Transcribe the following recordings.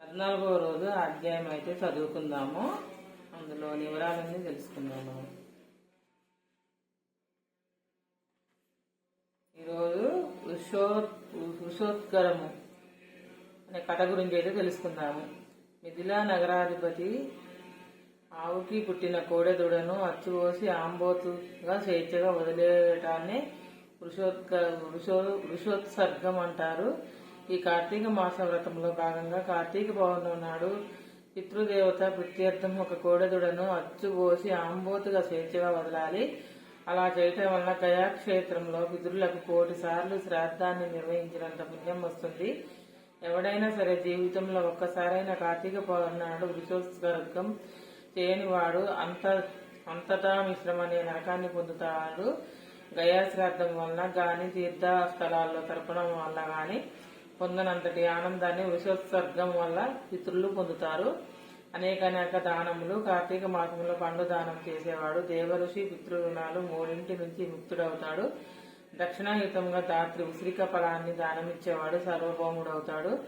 పద్నాలుగో రోజు అధ్యాయం అయితే చదువుకుందాము. అందులో వివరాలన్నీ తెలుసుకుందాము. ఈరోజు వృషో వృషోత్కరము అనే కథ గురించి అయితే తెలుసుకుందాము. మిథిలా నగరాధిపతి ఆవుకి పుట్టిన కోడెదుడను అచ్చుపోసి ఆంబోతుగా స్వేచ్ఛగా వదిలేయటాన్ని వృషోత్క వృషో వృషోత్సర్గం అంటారు. ఈ కార్తీక మాస వ్రతంలో భాగంగా కార్తీక పౌర్ణమి నాడు పితృదేవత ప్రత్యర్థం ఒక కోడెదుడను అచ్చుబోసి ఆంబోతుగా స్వేచ్ఛగా వదలాలి. అలా చేయటం వల్ల గయాక్షేత్రంలో పితృలకు కోటి సార్లు శ్రాద్ధాన్ని నిర్వహించినంత పుణ్యం వస్తుంది. ఎవడైనా సరే జీవితంలో ఒక్కసారైనా కార్తీక పౌర్ణాడు వృషోత్సర్గం చేయనివాడు అంత అంతటా మిశ్రమ అనే నరకాన్ని పొందుతాడు. గయాశ్రాద్ధం వలన గాని తీర్థ స్థలాల్లో తర్పణం వల్ల కానీ పొందనంతటి ఆనందాన్ని వృషోత్సర్గం వల్ల పితృలు పొందుతారు. అనేక అనేక దానములు కార్తీక మాసంలో పండు దానం చేసేవాడు. దేవఋషి పితృరుణాలు మూడింటి నుంచి ముక్తుడవుతాడు. దక్షిణాయుతంగా దాత్రి ఉసిరిక ఫలాన్ని దానమిచ్చేవాడు సర్వభౌముడవుతాడు.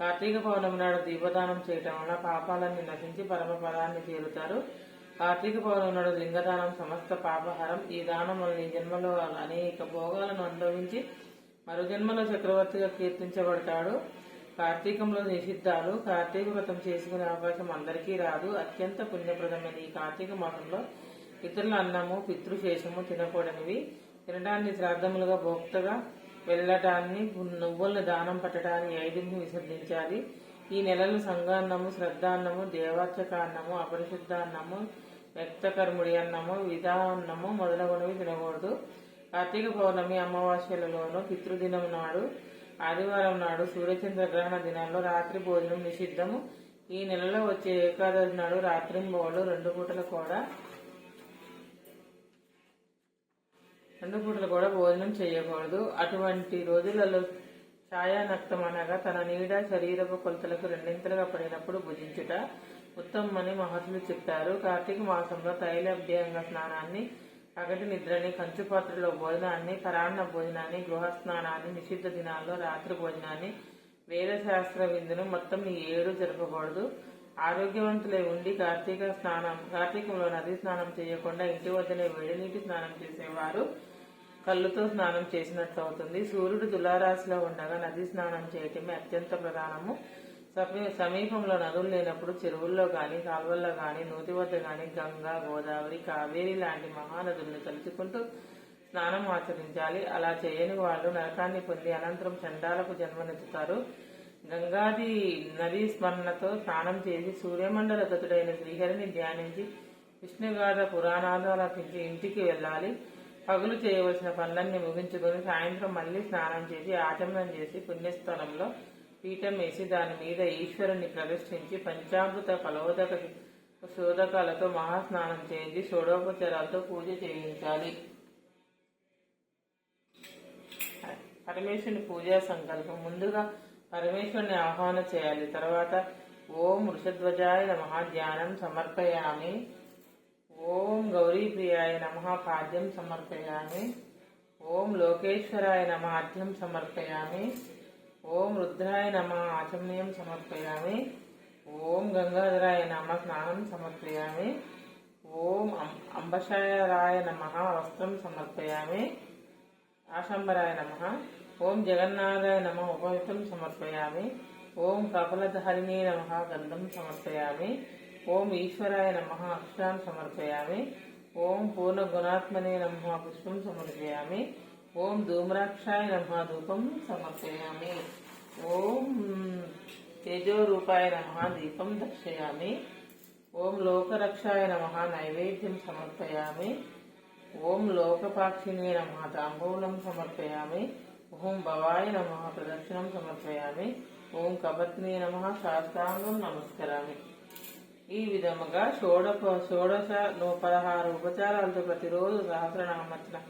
కార్తీక పౌర్ణమి నాడు దీపదానం చేయటం వల్ల పాపాలన్నీ నశించి పరమ పదాన్ని చేరుతారు కార్తీక పౌర్ణమి నాడు లింగదానం సమస్త పాపహారం. ఈ దానం వల్ల ఈ జన్మలో అనేక భోగాలను అనుభవించి మరో జన్మలో చక్రవర్తిగా కీర్తించబడతాడు. కార్తీకంలో నిషిద్ధాలు కార్తీక వ్రతం చేసుకునే అవకాశం అందరికీ రాదు. అత్యంత పుణ్యప్రదమైన ఈ కార్తీక మాసంలో ఇతరుల అన్నము పితృశేషము తినకూడనివి. తినడాన్ని శ్రాద్ధములుగా భోక్తగా వెళ్ళటాన్ని నువ్వులను దానం పట్టడాన్ని ఐదుని విసర్జించాలి. ఈ నెలలు సంఘాన్నము శ్రద్ధాన్నము దేవార్చకాన్నము అపరిశుద్ధాన్నము వ్యక్తకర్ముడి అన్నము విధాన్నము మొదలగునవి తినకూడదు. కార్తీక పౌర్ణమి అమావాస్యలలోనూ పితృదినం నాడు ఆదివారం నాడు సూర్యచంద్ర గ్రహణ దినాల్లో రాత్రి భోజనం నిషిద్ధము. ఈ నెలలో వచ్చే ఏకాదశి నాడు రాత్రింబోళ్ళు రెండు పూటలు కూడా రెండు పూటలు కూడా భోజనం చేయకూడదు. అటువంటి రోజులలో ఛాయానక్తం అనగా తన నీడ శరీరపు కొలతలకు రెండింతలుగా పడినప్పుడు భుజించుట ఉత్తమని మహర్షులు చెప్పారు కార్తీక మాసంలో తైలభ్యంగ స్నానాన్ని పగటి నిద్రని కంచుపాత్రలో భోజనాన్ని పరాన్న భోజనాన్ని గృహ స్నానాన్ని నిషిద్ధ దినాల్లో రాత్రి భోజనాన్ని వేదశాస్త్ర విందును మొత్తం ఈ ఏడు జరపకూడదు. ఆరోగ్యవంతులై ఉండి కార్తీక స్నానం కార్తీకంలో నది స్నానం చేయకుండా ఇంటి వద్దనే వేడినీటి స్నానం చేసేవారు కళ్ళుతో స్నానం చేసినట్లు అవుతుంది సూర్యుడు తులారాశిలో ఉండగా నది స్నానం చేయటమే అత్యంత ప్రధానము. సమీపంలో నదులు లేనప్పుడు చెరువుల్లో గాని కాలువల్లో గాని నూతి వద్ద గాని గంగా గోదావరి కావేరి లాంటి మహానదుల్ని తలుచుకుంటూ స్నానం ఆచరించాలి. అలా చేయని వాళ్ళు నరకాన్ని పొంది అనంతరం చండాలకు జన్మనెత్తుతారు. గంగాది నదీ స్మరణతో స్నానం చేసి సూర్యమండల గతుడైన శ్రీహరిని ధ్యానించి విష్ణుగాథ పురాణాదాలపించి ఇంటికి వెళ్ళాలి. పగులు చేయవలసిన పనులన్నీ ముగించుకొని సాయంత్రం మళ్ళీ స్నానం చేసి ఆచమనం చేసి పుణ్యస్థలంలో పీఠం వేసి దాని మీద ఈశ్వరుని ప్రదర్శించి పంచామృత ఫలోదక శోధకాలతో మహాస్నానం చేయించి షోడోపచారాలతో పూజ చేయించాలి. పరమేశ్వరుని పూజా సంకల్పం. ముందుగా పరమేశ్వరుని ఆహ్వాన చేయాలి. తర్వాత ఓం వృషధ్వజాయ నమ ధ్యానం సమర్పయామి. ఓం గౌరీప్రియాయ నమ పాద్యం సమర్పయామి. ఓం లోకేశ్వరాయ నమ అర్ఘ్యం సమర్పయామి. ఓం రుద్రాయ నమ ఆచమనీయం సమర్పయామి. ఓం గంగాధరాయ నమ స్నానం సమర్పయామి. ఓం అం- నమ వస్త్రం సమర్పయామి. ఆశంబరాయ నమ ఓం జగన్నాథాయ నమ ఉపవిత్రం సమర్పయామి. ఓం కపలధారిణీ నమ గంధం సమర్పయామి. ఓం ఈశ్వరాయ నమ అక్షరాన్ సమర్పయామి. ఓం పూర్ణగుణాత్మనే నమ పుష్పం సమర్పయామి. ఓం ధూమ్రాక్షాయ నమ ధూపం సమర్పయామి. ఓం తేజోరూపాయ నమ దీపం దర్శయామి. ఓం లోకరక్షాయ నమ నైవేద్యం సమర్పయామి. ఓం లోకపాక్షిణే నమ తాంబూలం సమర్పయామి. ఓం భవాయ నమ ప్రదక్షిణం సమర్పయామి. ఓం కపత్నే నమ శాస్త్రాంగం నమస్కరామి. ఈ విధముగా షోడ షోడశ నూ- పదహారు ఉపచారాలతో ప్రతిరోజు సహస్రనామర్చన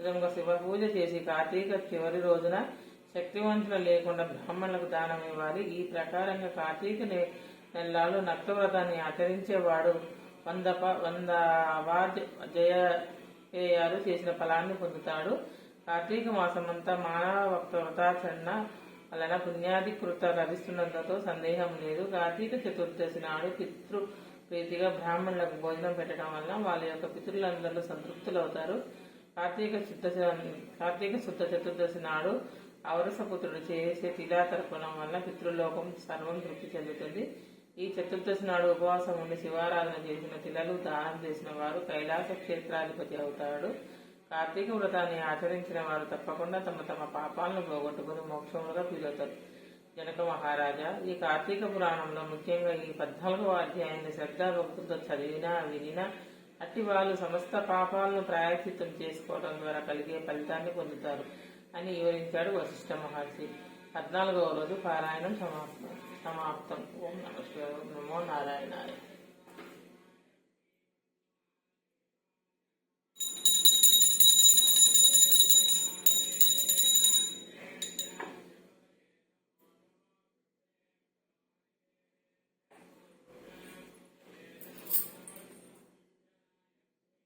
విధముగా శివ పూజ చేసి కార్తీక చివరి రోజున శక్తివంతులు లేకుండా బ్రాహ్మణులకు దానం ఇవ్వాలి. ఈ ప్రకారంగా కార్తీక నెలలో నక్తవ్రతాన్ని ఆచరించేవాడు వంద ప- వంద వార్ జయ చేసిన ఫలాన్ని పొందుతాడు. కార్తీక మాసమంతా మానవ వ్రతాచరణ వలన పుణ్యాధికృత లభిస్తున్నంతతో సందేహం లేదు. కార్తీక చతుర్దశి నాడు పితృ ప్రీతిగా బ్రాహ్మణులకు భోజనం పెట్టడం వలన వాళ్ళ యొక్క పితృలందరూ సంతృప్తులవుతారు. కార్తీక శుద్ధ కార్తీక శుద్ధ చతుర్దశి నాడు అవరసపుత్రుడు చేసే తిలా తర్పణం వల్ల పితృలోకం సర్వం తృప్తి చెందుతుంది. ఈ చతుర్దశి నాడు ఉపవాసం ఉండి శివారాధన చేసిన తిలలు దానం చేసిన వారు కైలాస క్షేత్రాధిపతి అవుతాడు. కార్తీక వ్రతాన్ని ఆచరించిన వారు తప్పకుండా తమ తమ పాపాలను పోగొట్టుకుని మోక్షములుగా ఫీలవుతారు జనక మహారాజా ఈ కార్తీక పురాణంలో ముఖ్యంగా ఈ పద్నాలుగవ అధ్యాయాన్ని శ్రద్ధాభక్తులతో చదివినా వినినా అట్టి వాళ్ళు సమస్త పాపాలను ప్రాయశ్చిత్తం చేసుకోవడం ద్వారా కలిగే ఫలితాన్ని పొందుతారు అని వివరించాడు వశిష్ఠ మహర్షి. పద్నాలుగవ రోజు పారాయణం సమాప్తం. సమాప్తం. ఓం నమ శివాయ, నమో నారాయణాయ.